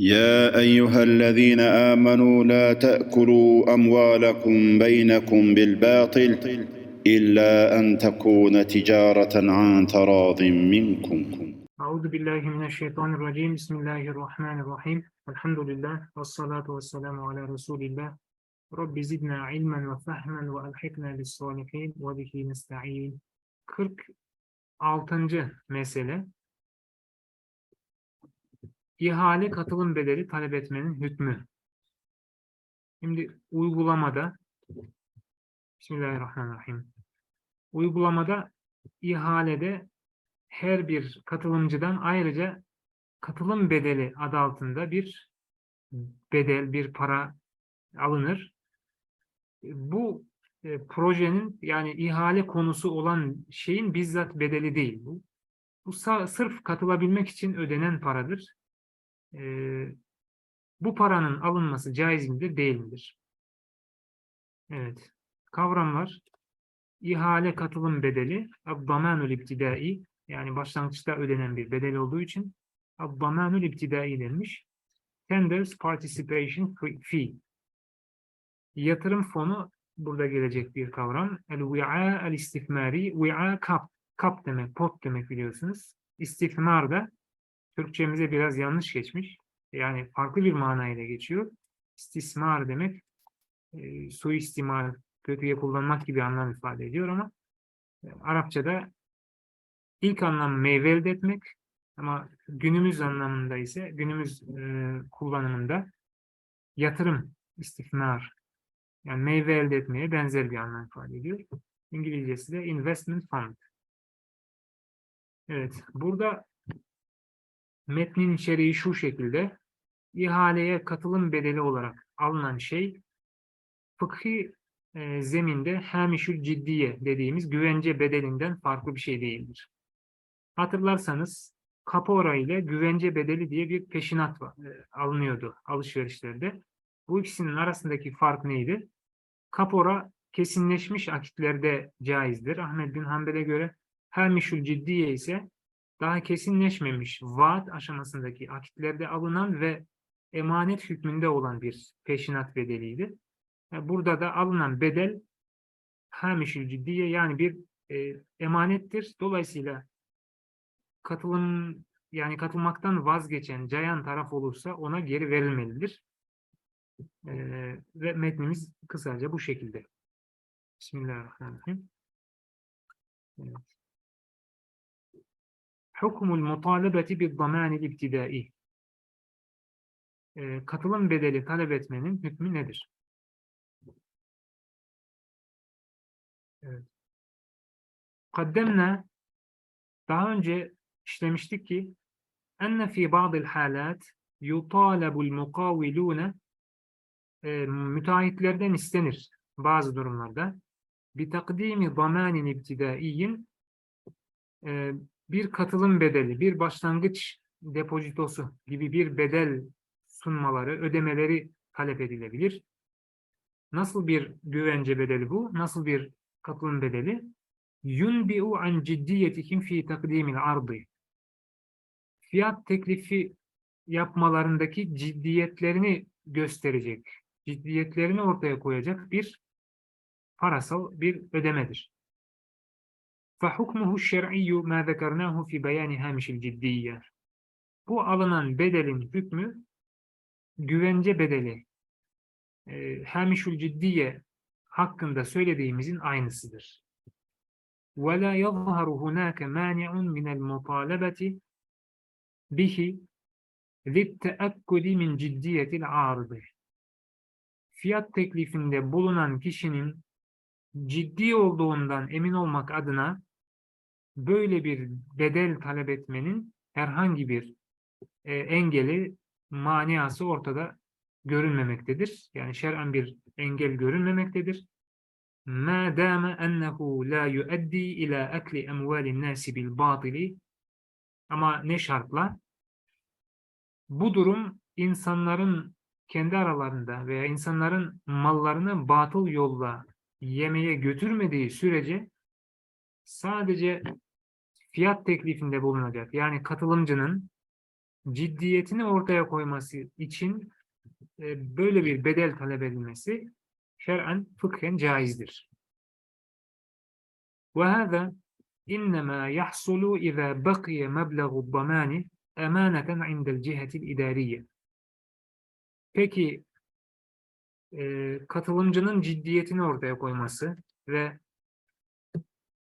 يا أيها الذين آمنوا لا تأكلوا أموالكم بينكم بالباطل إلا أن تكون تجارة عن تراض منكم. أعوذ بالله من الشيطان الرجيم. بسم الله الرحمن الرحيم. الحمد لله والصلاة والسلام على رسول الله. رب زدنا علما وفهما وألحقنا بالصالحين وبه نستعين. 46. مساله İhale katılım bedeli talep etmenin hükmü. Şimdi uygulamada Bismillahirrahmanirrahim. Uygulamada ihalede her bir katılımcıdan ayrıca katılım bedeli adı altında bir bedel, bir para alınır. Bu e, projenin yani ihale konusu olan şeyin bizzat bedeli değil bu. Bu sırf katılabilmek için ödenen paradır. E, bu paranın alınması caiz midir, değil midir? Evet. Kavramlar ihale katılım bedeli, abdamanul iptidai yani başlangıçta ödenen bir bedel olduğu için abdamanul iptidai denmiş. Tenders Participation Fee. Yatırım fonu burada gelecek bir kavram. El-vi'a el-istifmari. Vi'a kap. Kap demek, pot demek biliyorsunuz. İstifmar da Türkçemize biraz yanlış geçmiş. Yani farklı bir manayla geçiyor. İstismar demek e, suistimal, kötüye kullanmak gibi anlam ifade ediyor ama e, Arapçada ilk anlamı meyve elde etmek ama günümüz anlamında ise günümüz e, kullanımında yatırım, istifmar yani meyve elde etmeye benzer bir anlam ifade ediyor. İngilizcesi de investment fund. Evet, burada metnin içeriği şu şekilde ihaleye katılım bedeli olarak alınan şey fıkhi e, zeminde hamişül ciddiye dediğimiz güvence bedelinden farklı bir şey değildir. Hatırlarsanız kapora ile güvence bedeli diye bir peşinat e, alınıyordu alışverişlerde. Bu ikisinin arasındaki fark neydi? Kapora kesinleşmiş akitlerde caizdir. Ahmet bin Hanbel'e göre hamişül ciddiye ise daha kesinleşmemiş vaat aşamasındaki akitlerde alınan ve emanet hükmünde olan bir peşinat bedeliydi. Yani Burada da alınan bedel hamişül ciddiye yani bir e, emanettir. Dolayısıyla katılım yani katılmaktan vazgeçen cayan taraf olursa ona geri verilmelidir. Ee, ve metnimiz kısaca bu şekilde. Bismillahirrahmanirrahim. Evet. Hukmul mutalebeti bi zamanil ibtidai. Ee, katılım bedeli talep etmenin hükmü nedir? Evet. Kaddemna daha önce işlemiştik ki enne fi ba'dil halat yutalabul mukavvilune e, müteahhitlerden istenir bazı durumlarda bir takdimi zamanin ibtidaiyin e, bir katılım bedeli, bir başlangıç depozitosu gibi bir bedel sunmaları, ödemeleri talep edilebilir. Nasıl bir güvence bedeli bu? Nasıl bir katılım bedeli? Yunbi'u an ciddiyetihim fi takdimil ardı. Fiyat teklifi yapmalarındaki ciddiyetlerini gösterecek, ciddiyetlerini ortaya koyacak bir parasal bir ödemedir. فَحُكْمُهُ الشَّرْعِيُّ مَا ذَكَرْنَاهُ فِي بَيَانِ هَامِشِ الْجِدِّيَّةِ Bu alınan bedelin hükmü güvence bedeli e, hamişül ciddiye hakkında söylediğimizin aynısıdır. وَلَا يَظْهَرُ هُنَاكَ مَانِعٌ مِنَ الْمُطَالَبَةِ bihi لِلْتَأَكُّدِ min ciddiyetil ardı. Fiyat teklifinde bulunan kişinin ciddi olduğundan emin olmak adına böyle bir bedel talep etmenin herhangi bir e, engeli, maniası ortada görünmemektedir. Yani şer'en bir engel görünmemektedir. مَا دَامَ أَنَّهُ لَا يُؤَدِّي إِلَى أَكْلِ أَمْوَالِ النَّاسِ بِالْبَاطِلِ Ama ne şartla? Bu durum insanların kendi aralarında veya insanların mallarını batıl yolla yemeye götürmediği sürece sadece fiyat teklifinde bulunacak. Yani katılımcının ciddiyetini ortaya koyması için e, böyle bir bedel talep edilmesi şer'en fıkhen caizdir. وهذا إنما يحصل إذا بقي مبلغ الضمان أمانة عند الجهة الإدارية. Peki e, katılımcının ciddiyetini ortaya koyması ve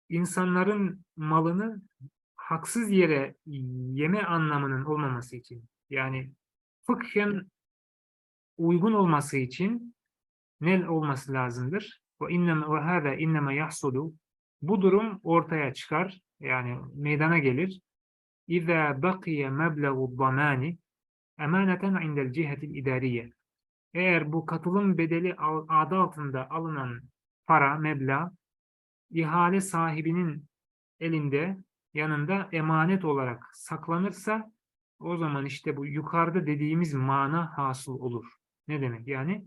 insanların malını haksız yere yeme anlamının olmaması için yani fıkhen uygun olması için ne olması lazımdır? Ve inneme ve hâzâ inneme yahsulu bu durum ortaya çıkar yani meydana gelir. İzâ bakiye mebleğu zamani emaneten indel cihetil idariye. Eğer bu katılım bedeli adı altında alınan para, meblağ ihale sahibinin elinde yanında emanet olarak saklanırsa o zaman işte bu yukarıda dediğimiz mana hasıl olur. Ne demek yani?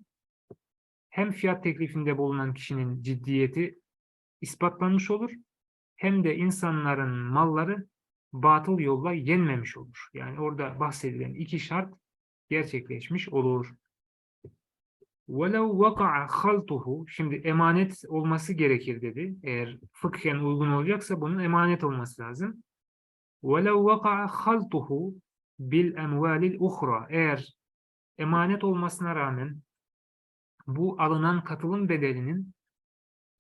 Hem fiyat teklifinde bulunan kişinin ciddiyeti ispatlanmış olur hem de insanların malları batıl yolla yenmemiş olur. Yani orada bahsedilen iki şart gerçekleşmiş olur. وَلَوْ وَقَعَ خَلْطُهُ Şimdi emanet olması gerekir dedi. Eğer fıkhen uygun olacaksa bunun emanet olması lazım. وَلَوْ وَقَعَ خَلْطُهُ بِالْاَمْوَالِ الْاُخْرَى Eğer emanet olmasına rağmen bu alınan katılım bedelinin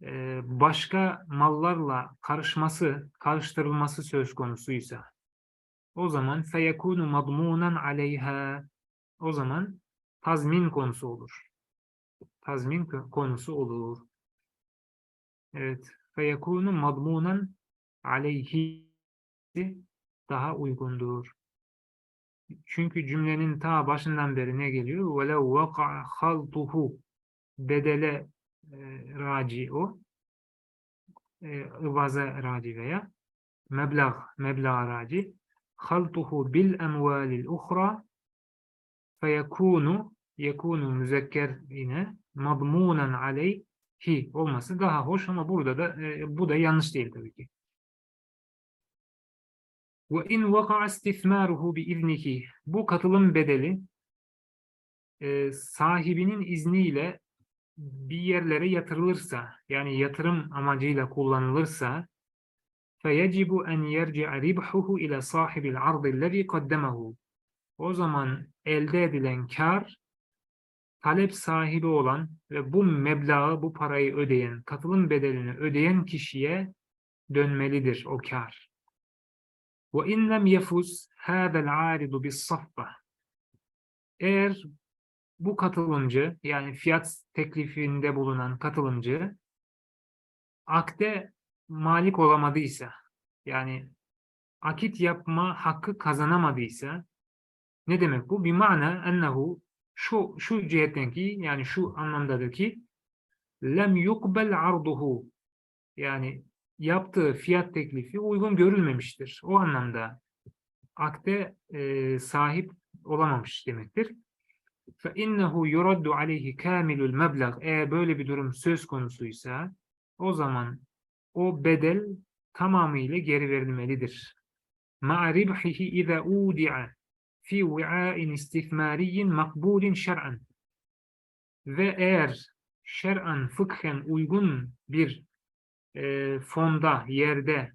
e, başka mallarla karışması, karıştırılması söz konusuysa o zaman feyekunu madmunan aleyha o zaman tazmin konusu olur. tazmin konusu olur. Evet. Feyekûnu madmunen aleyhi daha uygundur. Çünkü cümlenin ta başından beri ne geliyor? Velev vaka haltuhu bedele e, raci o e, ıvaza raci veya meblağ, meblağ raci haltuhu bil emvalil uhra feyekûnu yekunu müzekker yine madmunen aleyhi olması daha hoş ama burada da e, bu da yanlış değil tabii ki. Ve in vaka istifmaruhu bi iznihi. Bu katılım bedeli e, sahibinin izniyle bir yerlere yatırılırsa yani yatırım amacıyla kullanılırsa feyecibu en yerci'e ribhuhu ile sahibil ardi'llezî kaddemahu. O zaman elde edilen kar talep sahibi olan ve bu meblağı, bu parayı ödeyen, katılım bedelini ödeyen kişiye dönmelidir o kar. وَاِنْ لَمْ يَفُزْ هَذَا الْعَارِضُ بِالصَّفَّةِ Eğer bu katılımcı yani fiyat teklifinde bulunan katılımcı akde malik olamadıysa yani akit yapma hakkı kazanamadıysa ne demek bu? Bir mana ennehu şu şu cihetten ki yani şu anlamdadır ki lem yukbel arduhu yani yaptığı fiyat teklifi uygun görülmemiştir. O anlamda akde e, sahip olamamış demektir. Fe innehu yuraddu aleyhi kamilul meblağ. Eğer böyle bir durum söz konusuysa o zaman o bedel tamamıyla geri verilmelidir. Ma'ribhihi iza udi'a fi wi'ain istithmariyin makbulin şer'an. Ve eğer şer'an fıkhen uygun bir e, fonda, yerde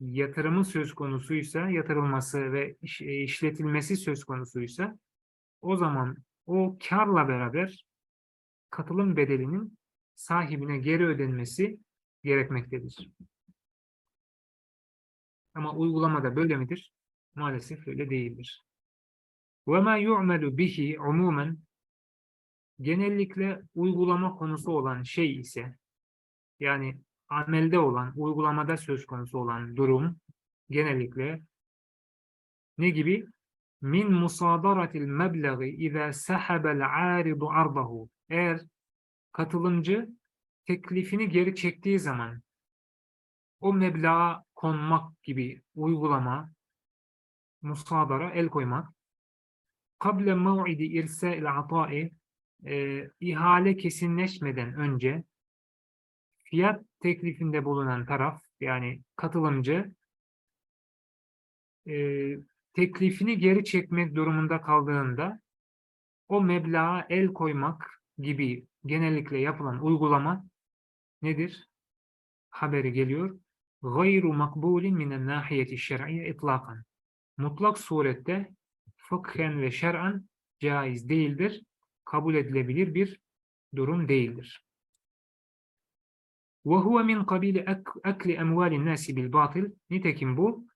yatırımı söz konusuysa, yatırılması ve iş- e, işletilmesi söz konusuysa o zaman o karla beraber katılım bedelinin sahibine geri ödenmesi gerekmektedir. Ama uygulamada böyle midir? Maalesef öyle değildir. Ve ma yu'melu bihi umumen genellikle uygulama konusu olan şey ise yani amelde olan, uygulamada söz konusu olan durum genellikle ne gibi? Min musadaratil mebleği izâ sahabel âridu ardahu. Eğer katılımcı teklifini geri çektiği zaman o meblağa konmak gibi uygulama, musadara el koymak kable mev'idi irsa'il ata'i e, ihale kesinleşmeden önce fiyat teklifinde bulunan taraf yani katılımcı e, teklifini geri çekmek durumunda kaldığında o meblağa el koymak gibi genellikle yapılan uygulama nedir? Haberi geliyor. غَيْرُ مَقْبُولٍ مِنَ النَّاحِيَةِ الشَّرْعِيَّ اطلاقا. Mutlak surette fıkhen ve şer'an caiz değildir. Kabul edilebilir bir durum değildir. وَهُوَ مِنْ قَبِيلِ أَكْ- أَكْلِ أَمْوَالِ النَّاسِ بِالْبَاطِلِ Nitekim bu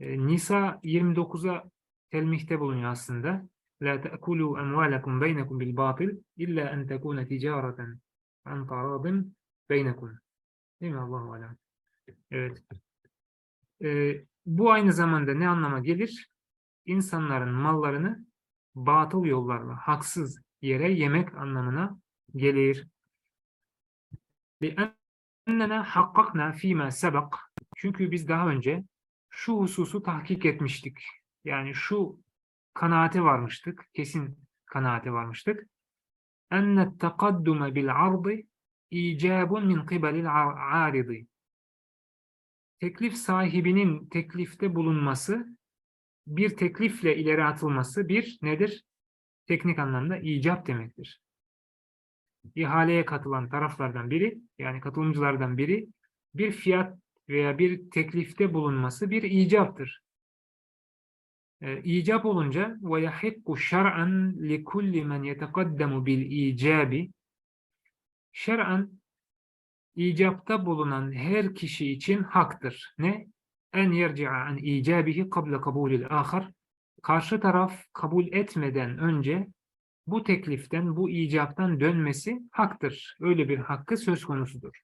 e, Nisa 29'a telmihte bulunuyor aslında. La ta'kulu emvalakum beynekum bil batil illa en tekuna ticareten an taradin beynekum. Değil mi Allahu alem? Evet. E, bu aynı zamanda ne anlama gelir? İnsanların mallarını batıl yollarla, haksız yere yemek anlamına gelir. لأننا حققنا فيما سبق çünkü biz daha önce şu hususu tahkik etmiştik. Yani şu kanaate varmıştık, kesin kanaate varmıştık. أن التقدم بالعرض إيجاب من قبل العارض. Teklif sahibinin teklifte bulunması, bir teklifle ileri atılması bir nedir? Teknik anlamda icap demektir. İhaleye katılan taraflardan biri, yani katılımcılardan biri bir fiyat veya bir teklifte bulunması bir icaptır. E, icap olunca li kulli men yetekaddamu bil icabi şer'an icapta bulunan her kişi için haktır. Ne? En yerci'a an icabihi kable kabulil ahar karşı taraf kabul etmeden önce bu tekliften, bu icaptan dönmesi haktır. Öyle bir hakkı söz konusudur.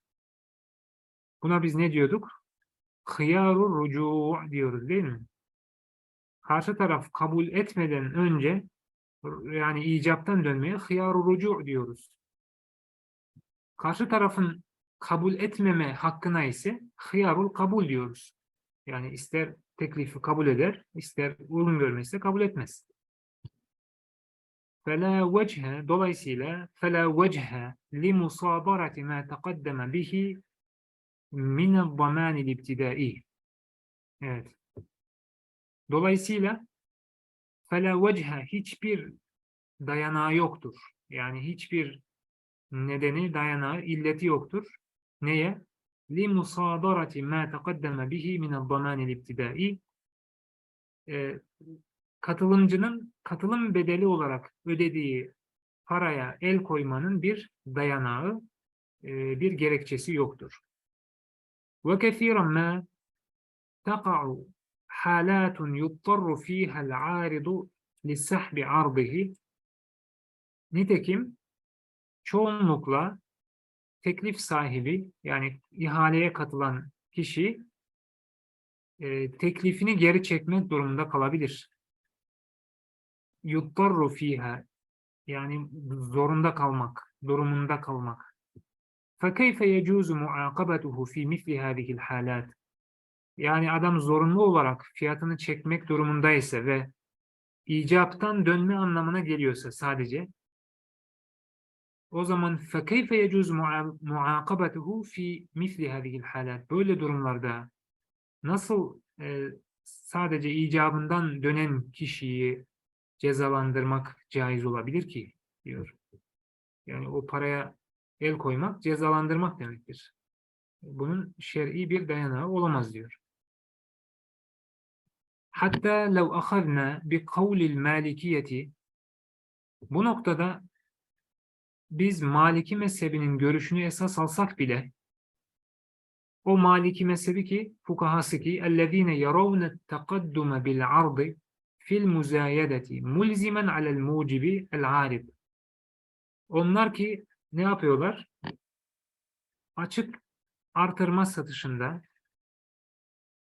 Buna biz ne diyorduk? Hıyarur rucu' diyoruz değil mi? Karşı taraf kabul etmeden önce yani icaptan dönmeye hıyarur rucu' diyoruz. Karşı tarafın kabul etmeme hakkına ise hıyarul kabul diyoruz. Yani ister teklifi kabul eder, ister uygun görmezse kabul etmez. فلا vecihe dolayısıyla فلا vecihe لمصادرة ما تقدم به min الضمان الابتدائي. Evet. Dolayısıyla فلا vecihe hiçbir dayanağı yoktur. Yani hiçbir nedeni, dayanağı, illeti yoktur. Neye? لمصادرة ما تقدم به من الضمان الابتدائي. Ee, katılımcının katılım bedeli olarak ödediği paraya el koymanın bir dayanağı, e, bir gerekçesi yoktur. وكثيرا ما تقع حالات يضطر فيها العارض لسحب عرضه Nitekim çoğunlukla teklif sahibi yani ihaleye katılan kişi e, teklifini geri çekmek durumunda kalabilir. Yuttarru fiha yani zorunda kalmak, durumunda kalmak. فَكَيْفَ يَجُوزُ مُعَاقَبَتُهُ فِي مِثْلِ هَذِهِ الْحَالَاتِ Yani adam zorunlu olarak fiyatını çekmek durumundaysa ve icaptan dönme anlamına geliyorsa sadece o zaman فَكَيْفَ يَجُوزُ مُعَاقَبَتُهُ فِي مِثْلِ هَذِهِ الْحَالَاتِ Böyle durumlarda nasıl e, sadece icabından dönen kişiyi cezalandırmak caiz olabilir ki diyor. Yani o paraya el koymak cezalandırmak demektir. Bunun şer'i bir dayanağı olamaz diyor. Hatta lev ahadna bi kavlil malikiyeti bu noktada biz Maliki mezhebinin görüşünü esas alsak bile o Maliki mezhebi ki fukahası ki ellezine yaravne tekaddume bil ardı fil muzayedeti mulzimen alel mucibi el arib onlar ki ne yapıyorlar? Açık artırma satışında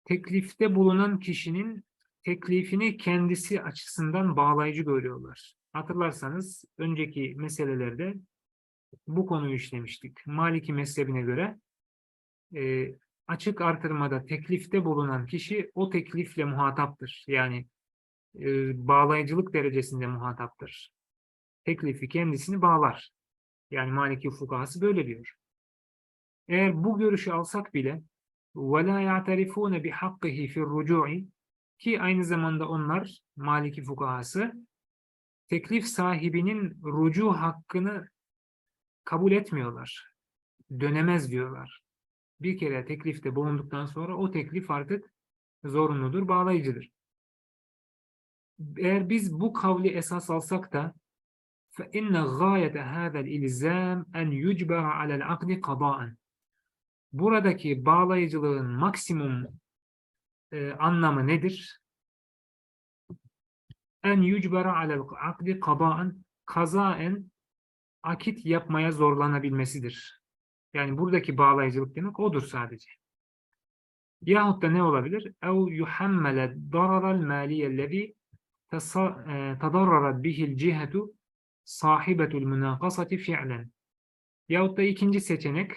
teklifte bulunan kişinin teklifini kendisi açısından bağlayıcı görüyorlar. Hatırlarsanız önceki meselelerde bu konuyu işlemiştik. Maliki mezhebine göre e, açık artırmada teklifte bulunan kişi o teklifle muhataptır. Yani e, bağlayıcılık derecesinde muhataptır. Teklifi kendisini bağlar. Yani Maliki fukahası böyle diyor. Eğer bu görüşü alsak bile وَلَا يَعْتَرِفُونَ بِحَقِّهِ فِي الرُّجُوعِ ki aynı zamanda onlar Maliki fukahası teklif sahibinin rucu hakkını kabul etmiyorlar. Dönemez diyorlar. Bir kere teklifte bulunduktan sonra o teklif artık zorunludur, bağlayıcıdır. Eğer biz bu kavli esas alsak da فَاِنَّ غَايَةَ هَذَا الْاِلْزَامِ اَنْ يُجْبَرَ عَلَى الْعَقْدِ قَضَاءً Buradaki bağlayıcılığın maksimum e, anlamı nedir? En yucbara alel akdi kadaen kazaen akit yapmaya zorlanabilmesidir. Yani buradaki bağlayıcılık demek odur sadece. Yahut da ne olabilir? Ev yuhammele dararal maliyellezi tadarrarat bihil cihetu sahibetul münakasati fi'len. Yahut da ikinci seçenek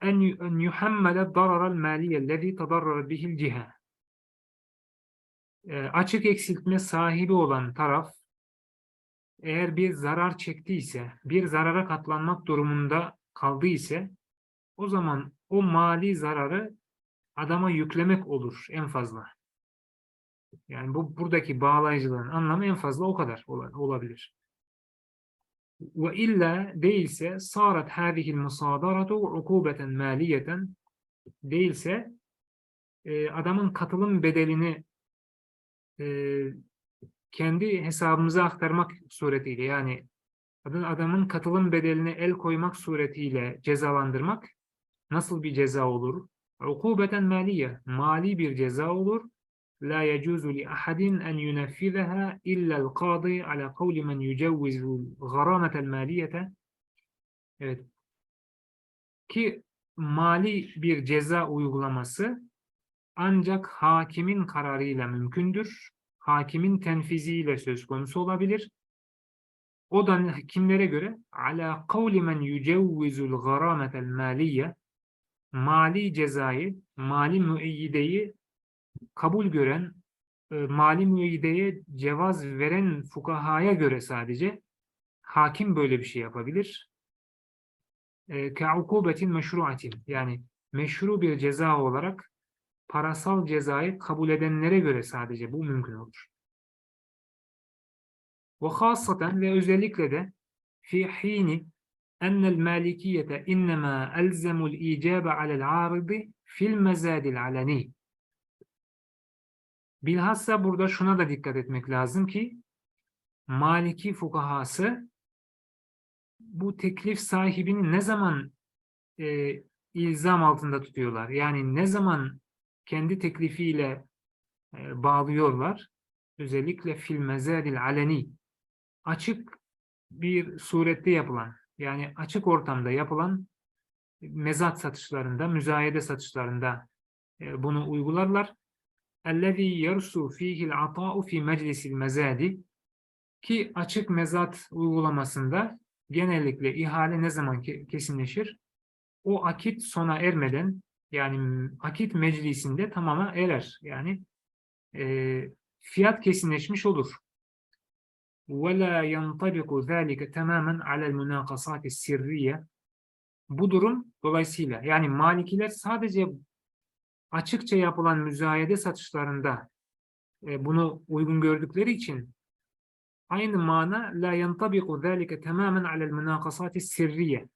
en yu- en yuhammele dararal maliyellezi tadarrarat bihil cihe. E, açık eksiltme sahibi olan taraf eğer bir zarar çektiyse, bir zarara katlanmak durumunda kaldı ise o zaman o mali zararı adama yüklemek olur en fazla. Yani bu buradaki bağlayıcılığın anlamı en fazla o kadar ola- olabilir. Ve illa değilse sarat hâzihil musadaratu ukubeten maliyeten değilse e, adamın katılım bedelini e, kendi hesabımıza aktarmak suretiyle yani adamın katılım bedeline el koymak suretiyle cezalandırmak nasıl bir ceza olur? Ukubeten maliye, mali bir ceza olur. La yecuzu li ahadin en yuneffizeha illa el-qadi ala kavli men yücevvizu garametel maliyete. Evet. Ki mali bir ceza uygulaması ancak hakimin kararıyla mümkündür. Hakimin tenfiziyle söz konusu olabilir. O da kimlere göre? Ala kavli men yücevvizul garametel maliye mali cezayı, mali müeyyideyi kabul gören, e, mali müeyyideye cevaz veren fukahaya göre sadece hakim böyle bir şey yapabilir. E, Ka'ukubetin meşruatin yani meşru bir ceza olarak parasal cezayı kabul edenlere göre sadece bu mümkün olur. Ve hasaten ve özellikle de fi hini ennel malikiyete innema elzemul icabe alel aridi fil mezadil aleni. Bilhassa burada şuna da dikkat etmek lazım ki Maliki fukahası bu teklif sahibini ne zaman e, ilzam altında tutuyorlar? Yani ne zaman kendi teklifiyle e, bağlıyorlar? Özellikle fil mezadil aleni açık bir surette yapılan yani açık ortamda yapılan mezat satışlarında, müzayede satışlarında e, bunu uygularlar. اَلَّذ۪ي يَرْسُ ف۪يهِ الْعَطَاءُ ف۪ي مَجْلِسِ الْمَزَادِ Ki açık mezat uygulamasında genellikle ihale ne zaman ke- kesinleşir? O akit sona ermeden yani akit meclisinde tamama erer. Yani e, fiyat kesinleşmiş olur. وَلَا يَنْطَبِقُ ذَٰلِكَ تَمَامًا عَلَى الْمُنَاقَصَاتِ السِّرِّيَّةِ Bu durum dolayısıyla yani Malikiler sadece açıkça yapılan müzayede satışlarında e, bunu uygun gördükleri için aynı mana la yantabiqu zalika tamamen alel münakasati sirriye.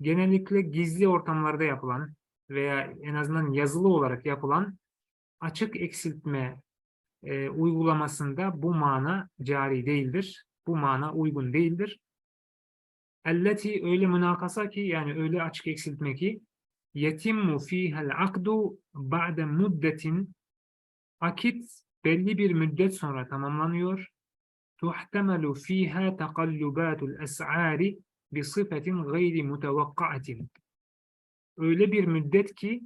Genellikle gizli ortamlarda yapılan veya en azından yazılı olarak yapılan açık eksiltme e, uygulamasında bu mana cari değildir. Bu mana uygun değildir. Elleti öyle münakasa ki yani öyle açık eksiltme ki yetimmu fihel akdu ba'de muddetin akit belli bir müddet sonra tamamlanıyor. Tuhtemelu fiha takallubatul es'ari bi sıfetin gayri mutevakkaatin. Öyle bir müddet ki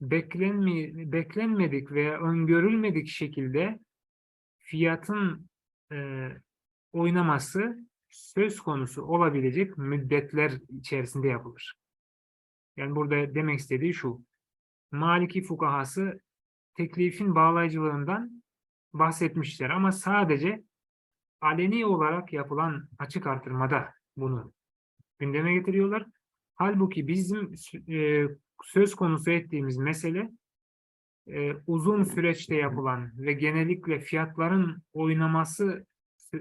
beklenmi, beklenmedik veya öngörülmedik şekilde fiyatın e, oynaması söz konusu olabilecek müddetler içerisinde yapılır. Yani burada demek istediği şu. Maliki fukahası teklifin bağlayıcılığından bahsetmişler ama sadece aleni olarak yapılan açık artırmada bunu gündeme getiriyorlar. Halbuki bizim e, söz konusu ettiğimiz mesele e, uzun süreçte yapılan ve genellikle fiyatların oynaması e,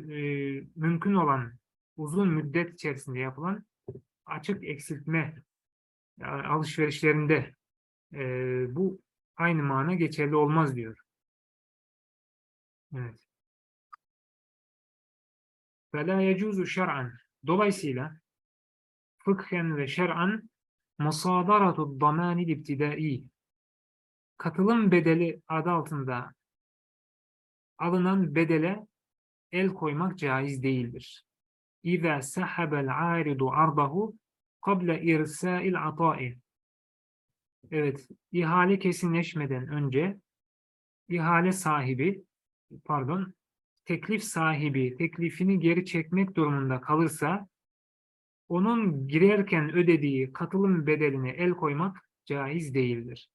mümkün olan uzun müddet içerisinde yapılan açık eksiltme e, alışverişlerinde e, bu aynı mana geçerli olmaz diyor. Evet. فَلَا يَجُوزُ şer'an. Dolayısıyla fıkhen ve şer'an musadaratu damani ibtidai katılım bedeli adı altında alınan bedele el koymak caiz değildir. İza sahabel aridu ardahu qabla irsa'il ata'i. Evet, ihale kesinleşmeden önce ihale sahibi, pardon, teklif sahibi teklifini geri çekmek durumunda kalırsa onun girerken ödediği katılım bedeline el koymak caiz değildir.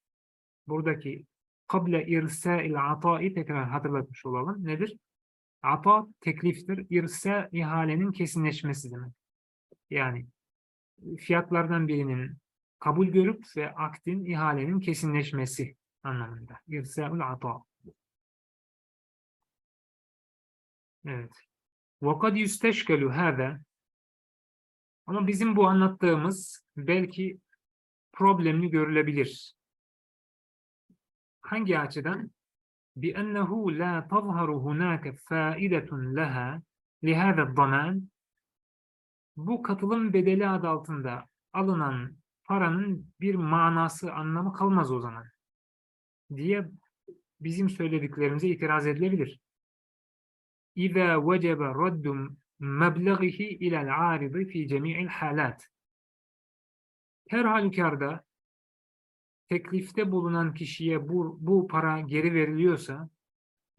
Buradaki kable irsa'il ata'i tekrar hatırlatmış olalım. Nedir? Ata tekliftir. İrsa ihalenin kesinleşmesi demek. Yani fiyatlardan birinin kabul görüp ve akdin ihalenin kesinleşmesi anlamında. İrsa'ul ata. Evet. وَقَدْ يُسْتَشْكَلُ هَذَا Ama bizim bu anlattığımız belki problemli görülebilir. Hangi açıdan? بأنه لا تظهر هناك فائدة لها لهذا الضمان bu katılım bedeli adı altında alınan paranın bir manası, anlamı kalmaz o zaman diye bizim söylediklerimize itiraz edilebilir. إذا وجب رد mebleğihi ilel aridi fi cemi'il halat. Her halükarda teklifte bulunan kişiye bu, bu para geri veriliyorsa,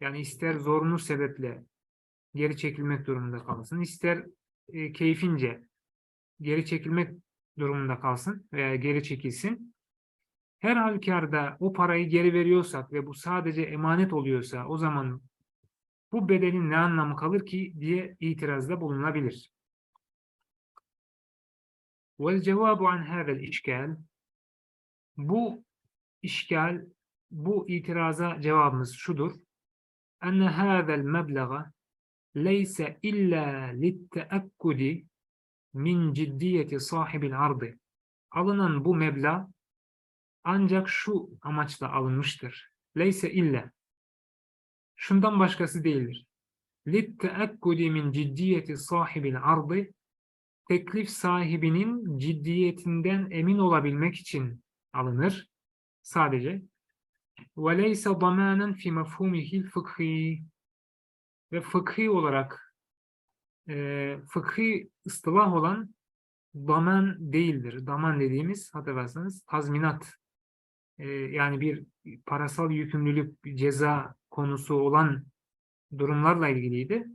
yani ister zorunlu sebeple geri çekilmek durumunda kalsın, ister e, keyfince geri çekilmek durumunda kalsın veya geri çekilsin. Her halükarda o parayı geri veriyorsak ve bu sadece emanet oluyorsa o zaman bu bedelin ne anlamı kalır ki diye itirazda bulunabilir. وَالْجَوَابُ عَنْ هَذَا الْاِشْكَالِ Bu işgal, bu itiraza cevabımız şudur. اَنَّ هَذَا الْمَبْلَغَ لَيْسَ اِلَّا لِلْتَأَكُّدِ min ciddiyeti sahibil ardı. Alınan bu meblağ ancak şu amaçla alınmıştır. Leyse illa. Şundan başkası değildir. لِتَّأَكُّدِ min ciddiyeti sahibil ardı teklif sahibinin ciddiyetinden emin olabilmek için alınır. Sadece. وَلَيْسَ ضَمَانًا فِي مَفْهُمِهِ الْفِقْهِ Ve fıkhi olarak e, fıkhi ıstılah olan daman değildir. Daman dediğimiz hatırlarsanız tazminat e, yani bir parasal yükümlülük, bir ceza konusu olan durumlarla ilgiliydi.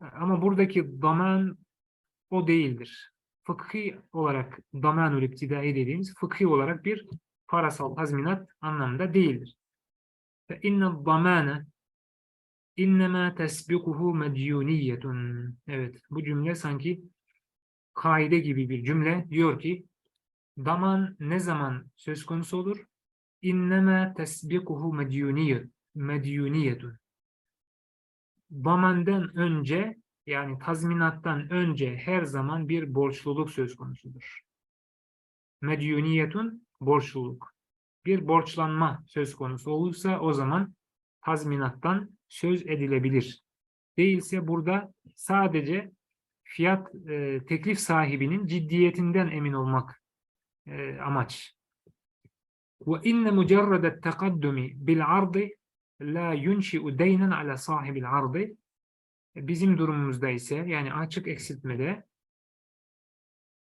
Ama buradaki daman o değildir. Fıkhi olarak damanül iptidai dediğimiz fıkhi olarak bir parasal tazminat anlamında değildir. Fe inne damane innema tesbikuhu. Evet bu cümle sanki kaide gibi bir cümle diyor ki daman ne zaman söz konusu olur? İnnema tesbikuhu medyuniyet medyuniyetun. Damandan önce yani tazminattan önce her zaman bir borçluluk söz konusudur. Medyuniyetun borçluluk. Bir borçlanma söz konusu olursa o zaman tazminattan söz edilebilir. Değilse burada sadece fiyat e, teklif sahibinin ciddiyetinden emin olmak e, amaç. Ve inne mucerredet tekaddumi bil ardı la yunşi'u deynen ala sahibil ardı Bizim durumumuzda ise yani açık eksiltmede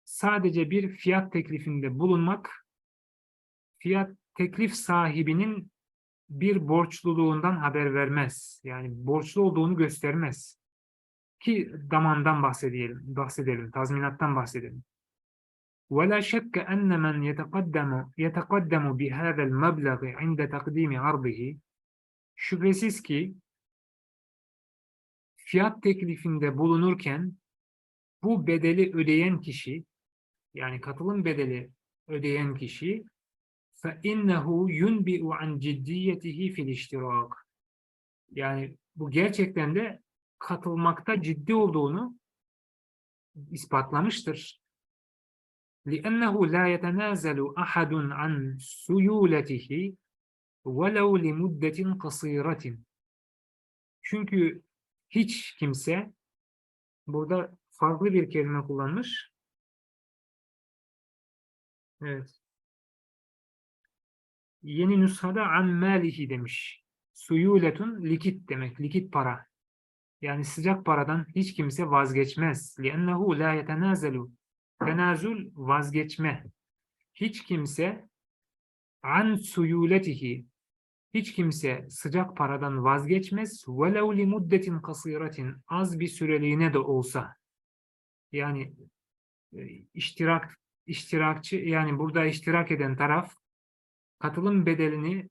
sadece bir fiyat teklifinde bulunmak fiyat teklif sahibinin bir borçluluğundan haber vermez. Yani borçlu olduğunu göstermez. Ki damandan bahsedelim, bahsedelim, tazminattan bahsedelim. ولا شك أن من يتقدم يتقدم بهذا المبلغ عند تقديم عرضه şüphesiz ki fiyat teklifinde bulunurken bu bedeli ödeyen kişi yani katılım bedeli ödeyen kişi فَاِنَّهُ يُنْبِئُ عَنْ جِدِّيَّتِهِ فِي الْاِشْتِرَاكِ Yani bu gerçekten de katılmakta ciddi olduğunu ispatlamıştır. لِأَنَّهُ لَا يَتَنَازَلُ أَحَدٌ عَنْ سُيُولَتِهِ وَلَوْ لِمُدَّةٍ قَصِيرَةٍ Çünkü hiç kimse burada farklı bir kelime kullanmış. Evet. Yeni nüshada an malihi demiş. Suyuletun likit demek. Likit para. Yani sıcak paradan hiç kimse vazgeçmez. لِأَنَّهُ لَا يَتَنَازَلُ Tenazül vazgeçme. Hiç kimse an suyuletihi hiç kimse sıcak paradan vazgeçmez. وَلَوْ لِمُدَّةٍ kasiratin Az bir süreliğine de olsa. Yani e, iştirak iştirakçı yani burada iştirak eden taraf katılım bedelini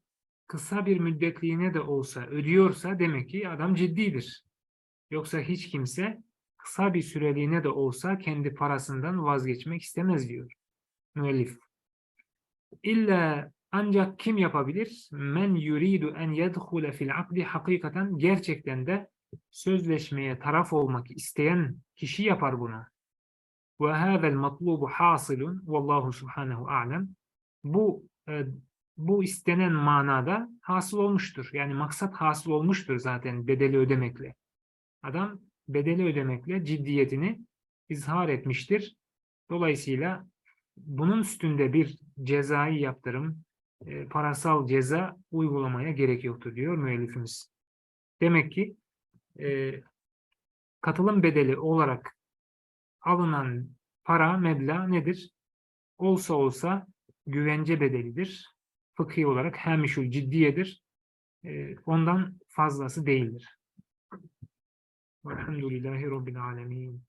kısa bir müddetliğine de olsa ödüyorsa demek ki adam ciddidir. Yoksa hiç kimse kısa bir süreliğine de olsa kendi parasından vazgeçmek istemez diyor müellif. İlla ancak kim yapabilir? Men yuridu en yedhule fil akdi hakikaten gerçekten de sözleşmeye taraf olmak isteyen kişi yapar bunu. Ve hâzel matlubu hasilun vallahu subhanehu a'lem. Bu e, bu istenen manada hasıl olmuştur. Yani maksat hasıl olmuştur zaten bedeli ödemekle. Adam bedeli ödemekle ciddiyetini izhar etmiştir. Dolayısıyla bunun üstünde bir cezai yaptırım, e, parasal ceza uygulamaya gerek yoktur diyor müellifimiz. Demek ki e, katılım bedeli olarak alınan para, meblağ nedir? Olsa olsa güvence bedelidir. Fıkhi olarak hemişül ciddiyedir. E, ondan fazlası değildir. Velhamdülillahi Rabbil Alemin.